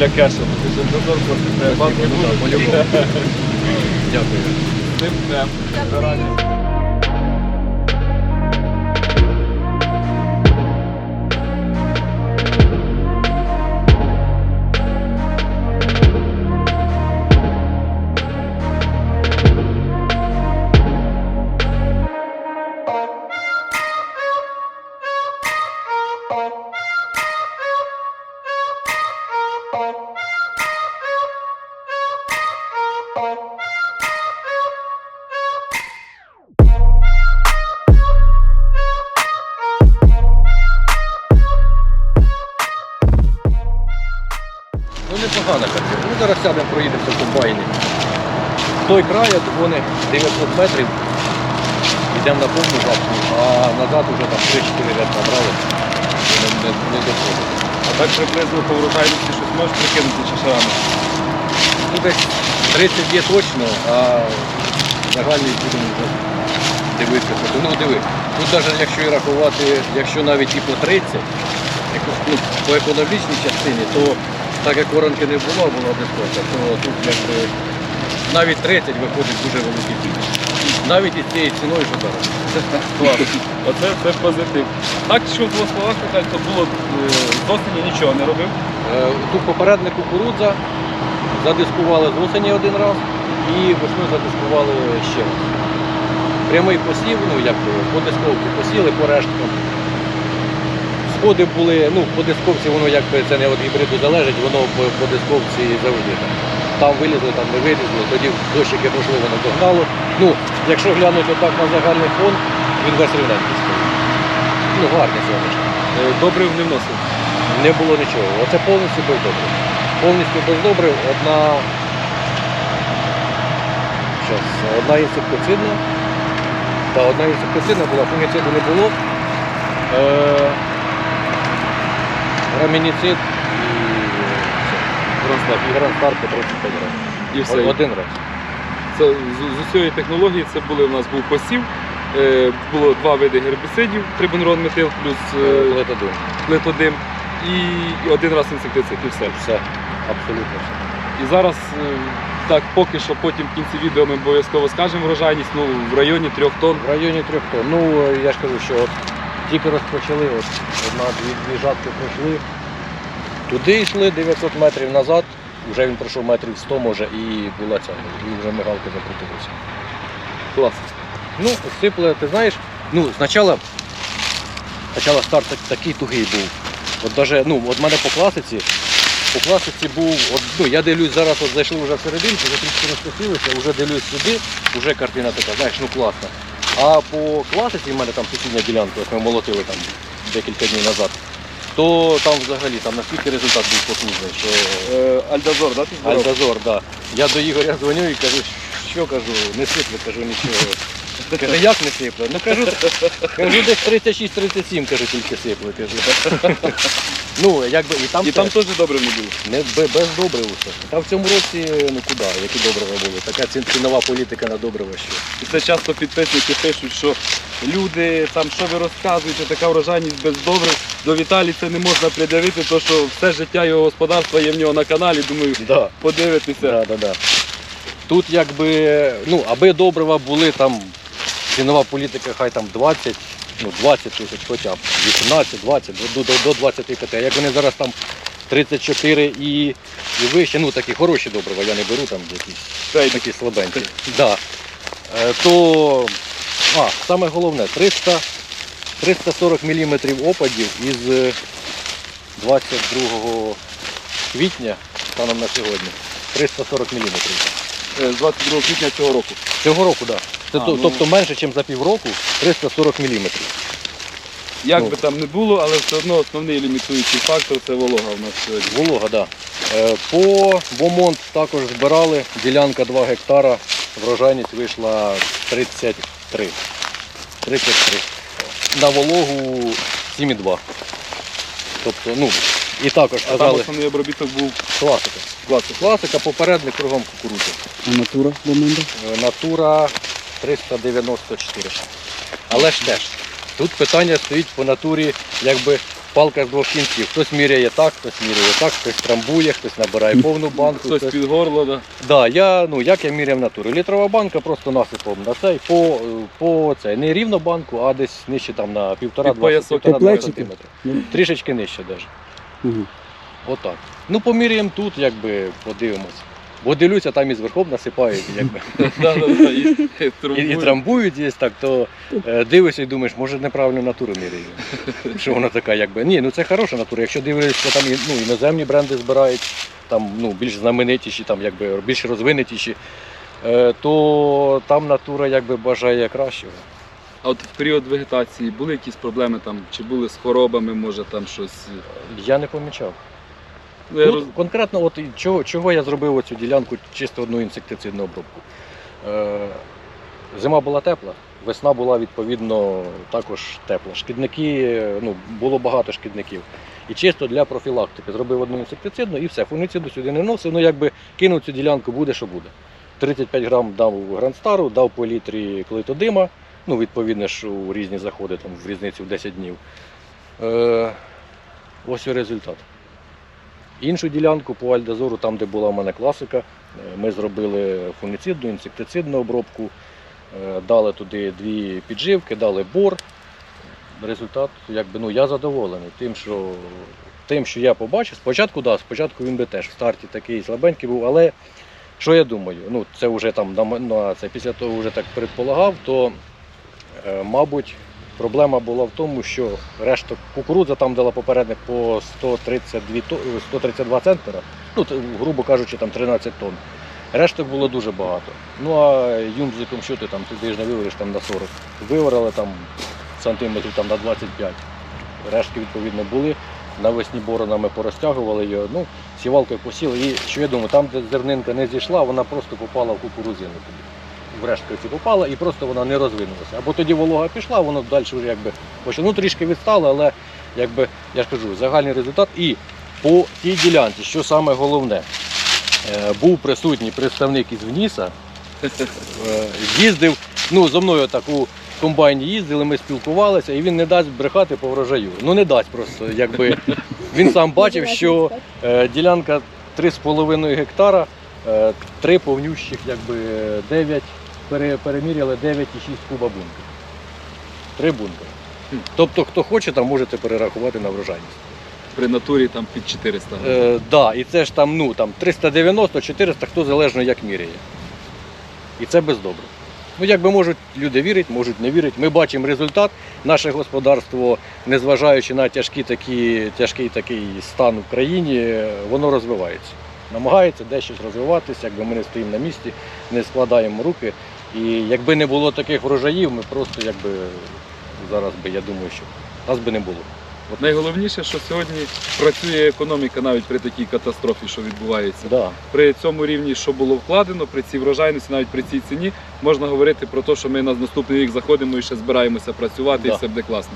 для кешу. Дякую. Дякую. Зараз сядемо, проїдемося в комбайні. Той край, от вони 900 метрів. Йдемо на повну запку, а назад вже там 3-4 ряд набрали. Не, не, не доходить. А так приблизно по врожайності щось можеш прикинути рано? Ну десь 30 є точно, а загальний будемо вже дивитися. Ну диви, тут навіть якщо і рахувати, якщо навіть і по 30, якщо, ну, по економічній частині, то так як воронки не було, була дискота, то тут якби навіть 30 виходить дуже великий бій. Навіть із цією ціною, що зараз. Оце це позитив. Так, що в двох словах сказати, то було е, з осені нічого не робив. Е, Тут попередник кукурудза, задискували з осені один раз і весною задискували ще раз. Прямий посів, ну як би, по дисковці посіли по решткам. Сходи були, ну по дисковці воно якби це не від гібриду залежить, воно по, по дисковці завжди там. Там вилізли, там не вилізли, тоді дощики пішли, воно догнало. Ну, якщо глянути так на загальний фон, він весь рівненький стоїть. Ну, гарний сонячний. Е, Добрив не вносив. Не було нічого. Оце повністю без добрив. Повністю без добрив. Одна. Щас, одна інсектицидна. Та одна інсектицидна була, фунгіциду не було. Е, грамініцид і, Гранстар. по 35 разів. І все. Один раз. Це, з, з усієї технології це були, у нас був посів, е, було два види гербіцидів, трибунрон метил плюс е, Летодин. летодим і, і один раз інсектицид і все. Все. Абсолютно все. І зараз е, так поки що потім в кінці відео ми обов'язково скажемо врожайність ну, в районі трьох тонн. В районі трьох тонн. Ну, е, я ж кажу, що от тільки розпочали, от одна-дві дві жатки пройшли. Туди йшли 900 метрів назад, вже він пройшов метрів 100, може, і була ця, і вже мигалки закрутилися. Клас. Ну, сипле, ти знаєш, ну, спочатку, спочатку старт так- такий тугий був. От даже, ну, от мене по класиці, по класиці був, от, ну, я дивлюсь зараз, от зайшли вже всерединку, вже трішки розпустилися, вже дивлюсь сюди, вже картина така, знаєш, ну класна. А по класиці в мене там сусідня ділянка, от ми молотили там декілька днів назад, то там взагалі там наскільки результат був потужний, що Е, Альдазор, да, ти збирав? Альдазор, да. Я до Ігоря дзвоню і кажу, що кажу, не сипле, кажу нічого. Каже, як не сипле? Ну кажу, кажу десь 36-37, кажу, тільки сипле, кажу. Ну, якби і там, І там теж добре не було. не бе- без добрива все. Там в цьому році, ну куди, які добрива були. Така ці- цінова політика на добрива що. І це часто підписники пишуть, що люди, там, що ви розказуєте, така врожайність без добрив. До Віталії це не можна придавити, то що все життя його господарства є в нього на каналі. Думаю, Да. подивитися. Да, да, да. Тут якби, ну, аби добрива були там, цінова політика хай там 20, ну 20 тисяч хоча б, 18, 20, до, до, до 25. А як вони зараз там 34 і, і вище, ну такі хороші добрива, я не беру там якісь такі слабенькі. Да. Е, То, а, саме головне, 300, 340 мм опадів із е, 22 квітня, станом на сьогодні, 340 мм. Е, З 22 квітня цього року. Цього року, так. Да. А, Це, ну. Тобто менше, ніж за півроку, 340 мм. Як Ну. би там не було, але все одно основний лімітуючий фактор це волога в нас сьогодні. Волога, так. Да. Е, По Бомонт також збирали, ділянка 2 гектара, врожайність вийшла 33. 33. На вологу 7,2. Тобто, ну, і також А там основний обробіток був класика. класик. Класика попередник кругом кукурудзи. А натура бомонда? Е, Натура 394. Але ж теж, тут питання стоїть по натурі, якби палка з двох кінців. Хтось міряє так, хтось міряє так, хтось трамбує, хтось набирає повну банку. Хтось хтось- під горло, да. Да, я, ну, як я міряв натуру? Літрова банка просто насипом на цей, по, по цей, не рівно банку, а десь нижче там на півтора Під два поясок. півтора-два По плечику? сантиметри. Ну. Трішечки нижче навіть. Угу. Отак. Ну, поміряємо тут, якби подивимось. Бо дивлюся, там із верхом насипають, якби. Да, да, да, і- і І, і трамбують є так, то е, дивишся і думаєш, може неправильну натуру міряю. Що вона така, якби. Ні, ну це хороша натура. Якщо дивишся, там і, ну, іноземні бренди збирають, там ну, більш знаменитіші, там, якби, більш розвинутіші, е, то там натура якби бажає кращого. А от в період вегетації були якісь проблеми там, чи були з хворобами, може там щось. Я не помічав. Тут конкретно, от чого, чого я зробив оцю ділянку чисто одну інсектицидну обробку. Е, зима була тепла, весна була відповідно також тепла. Шкідники, ну, було багато шкідників. І чисто для профілактики зробив одну інсектицидну і все. Фунгіциду сюди не вносив. Ну якби кинув цю ділянку, буде, що буде. 35 грам дав грандстару, дав по літрі клитодима, ну відповідно ж у різні заходи, там в різницю в 10 днів. Е, ось і результат. Іншу ділянку по Альдазору, там, де була в мене класика, е, ми зробили фунгіцидну, інсектицидну обробку, е, дали туди дві підживки, дали бор. Результат, якби, ну, я задоволений тим, що, тим, що я побачив. Спочатку, да, спочатку він би теж в старті такий слабенький був, але що я думаю, ну, це вже там на, на це, після того вже так предполагав, то, е, мабуть, Проблема була в тому, що решта кукурудза там дала попередник по 132, то- 132 центнера, ну, грубо кажучи, там 13 тонн. Решток було дуже багато. Ну а юмзиком що ти там, ти ж не вивариш там на 40. Виварили там сантиметрів там на 25. Рештки відповідно були. Навесні боронами порозтягували його. Ну, сівалкою посіли. І що я думаю, там, де зернинка не зійшла, вона просто попала в кукурузину тоді. В рештки попала і просто вона не розвинулася. Або тоді волога пішла, воно далі вже якби почало. Ну трішки відстало, але якби я ж кажу, загальний результат. І по тій ділянці, що саме головне, е, був присутній представник із ВНІСа, е, їздив, ну зо мною так у комбайні їздили, ми спілкувалися, і він не дасть брехати по врожаю. Ну не дасть просто, якби він сам бачив, що е, ділянка 3,5 гектара, три повнющих, якби 9, пере, переміряли 9,6 куба бункер. Три бункери. Тобто, хто хоче, там можете перерахувати на врожайність. При натурі там під 400 грам. Е, да, і це ж там, ну, там 390-400, хто залежно як міряє. І це без добре. Ну, якби можуть люди вірити, можуть не вірити. Ми бачимо результат. Наше господарство, незважаючи на тяжкі такі, тяжкий такий стан в країні, воно розвивається. Намагається дещо розвиватися, якби ми не стоїмо на місці, не складаємо руки. І якби не було таких врожаїв, ми просто якби зараз би, я думаю, що нас би не було. От найголовніше, що сьогодні працює економіка навіть при такій катастрофі, що відбувається. Да. При цьому рівні, що було вкладено, при цій врожайності, навіть при цій ціні, можна говорити про те, що ми на наступний рік заходимо і ще збираємося працювати, і все буде класно.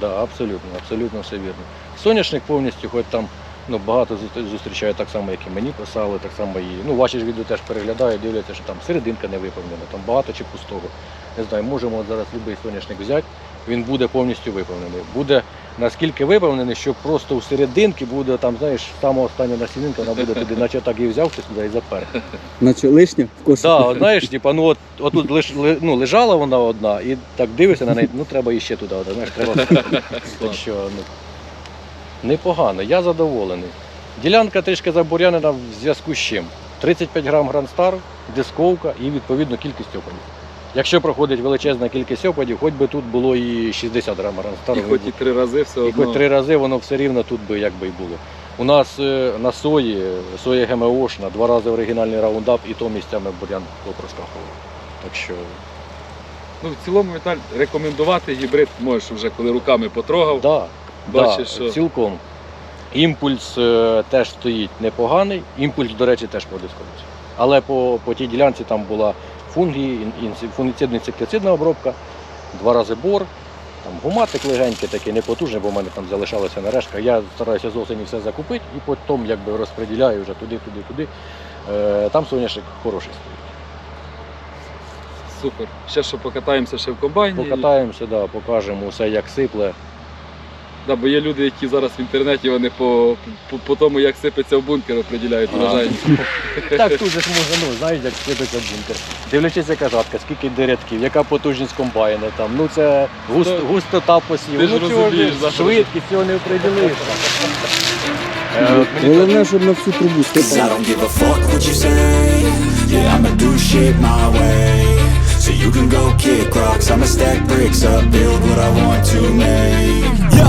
Да, абсолютно, абсолютно все вірно. Соняшник повністю, хоч там ну, багато зу- зустрічаю так само, як і мені писали, так само і ну, ваші ж відео теж переглядаю, дивляться, що там серединка не виповнена, там багато чи пустого. Не знаю, можемо от зараз будь-який соняшник взяти, він буде повністю виповнений. Буде наскільки виповнений, що просто у серединки буде там, знаєш, сама остання насінинка, вона буде туди, наче так і взяв хтось туди і запер. Наче лишня в кошику. Так, от знаєш, типа, ну от отут лиш, ли- ну, лежала вона одна, і так дивишся на неї, ну треба іще туди, одна, знаєш, треба. Так що ну, непогано, я задоволений. Ділянка трішки забурянена в зв'язку з чим? 35 грам грандстар, дисковка і відповідно кількість опадів. Якщо проходить величезна кількість опадів, хоч би тут було і 60 грам грандстару. І хоч і три рази все і хоч три рази воно все рівно тут би якби і було. У нас е, на сої, соя ГМОшна, два рази оригінальний раундап і то місцями бурян попроскакував. Так що Ну, в цілому, Віталь, рекомендувати гібрид можеш вже, коли руками потрогав. да, Бачиш, да, що- цілком. Імпульс е, теж стоїть непоганий. Імпульс, до речі, теж подисконується. Але по, по тій ділянці там була фунгі, ін- інсі- фунгіцидна інсектицидна обробка, два рази бор. Там гуматик легенький такий, непотужний, бо в мене там залишалася нарешка. Я стараюся з осені все закупити і потім якби розподіляю вже туди, туди, туди. Е, там соняшник хороший стоїть. Супер. Ще що покатаємося ще в комбайні. Покатаємося, да, покажемо все, як сипле. Да, бо є люди, які зараз в інтернеті вони по, по, по тому, як сипеться в бункер, определяють А. врожайність. Так тут же ж можна, ну, знаєш, як сипеться в бункер. Дивлячись, яка жатка, скільки йде рядків, яка потужність комбайна там. Ну це густ, То- густота посіву. ти ж ну, цього розумієш, що- швидкість цього не определиш. Е, Головне, щоб на всю трубу Cause I степало. don't give a fuck what you say Yeah, I'ma do shit my way So you can go kick rocks I'ma stack bricks up, build what I want to make Yo,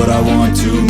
What I want to